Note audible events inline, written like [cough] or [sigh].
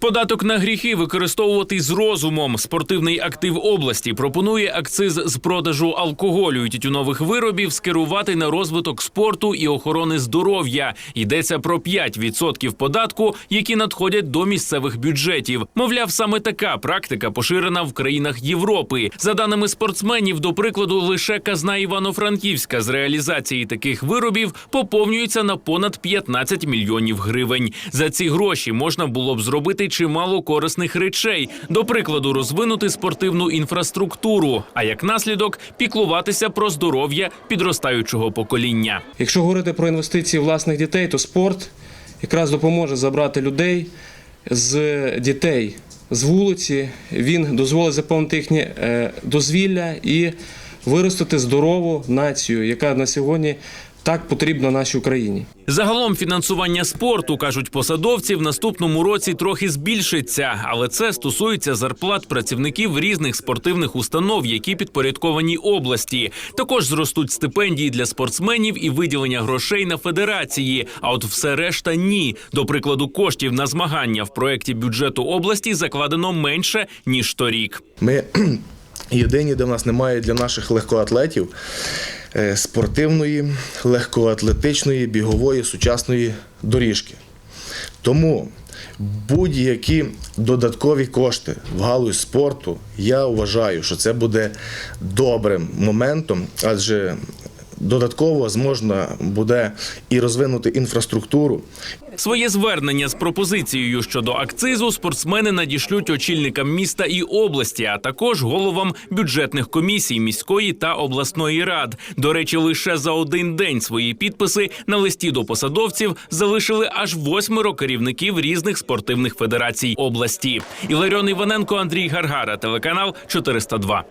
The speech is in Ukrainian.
Податок на гріхи використовувати з розумом. Спортивний актив області пропонує акциз з продажу алкоголю і тютюнових виробів скерувати на розвиток спорту і охорони здоров'я. Йдеться про 5% податку, які надходять до місцевих бюджетів. Мовляв, саме така практика поширена в країнах Європи. За даними спортсменів, до прикладу, лише казна Івано-Франківська з реалізації таких виробів поповнюється на понад 15 мільйонів гривень. За ці гроші можна було б зробити чимало корисних речей, до прикладу, розвинути спортивну інфраструктуру, а як наслідок піклуватися про здоров'я підростаючого покоління. Якщо говорити про інвестиції власних дітей, то спорт якраз допоможе забрати людей з дітей з вулиці. Він дозволить заповнити їхнє е, дозвілля і виростити здорову націю, яка на сьогодні так потрібна нашій Україні. Загалом фінансування спорту кажуть посадовці в наступному році трохи збільшиться, але це стосується зарплат працівників різних спортивних установ, які підпорядковані області. Також зростуть стипендії для спортсменів і виділення грошей на федерації. А от все решта ні. До прикладу, коштів на змагання в проєкті бюджету області закладено менше ніж торік. Ми [clears throat] єдині, де в нас немає для наших легкоатлетів спортивної, легкоатлетичної, бігової сучасної доріжки. Тому будь-які додаткові кошти в галузь спорту, я вважаю, що це буде добрим моментом, адже додатково зможна буде і розвинути інфраструктуру, Своє звернення з пропозицією щодо акцизу спортсмени надішлють очільникам міста і області, а також головам бюджетних комісій міської та обласної рад. До речі, лише за один день свої підписи на листі до посадовців залишили аж восьмеро керівників різних спортивних федерацій області. Іларіон Іваненко, Андрій Гаргара, телеканал 402.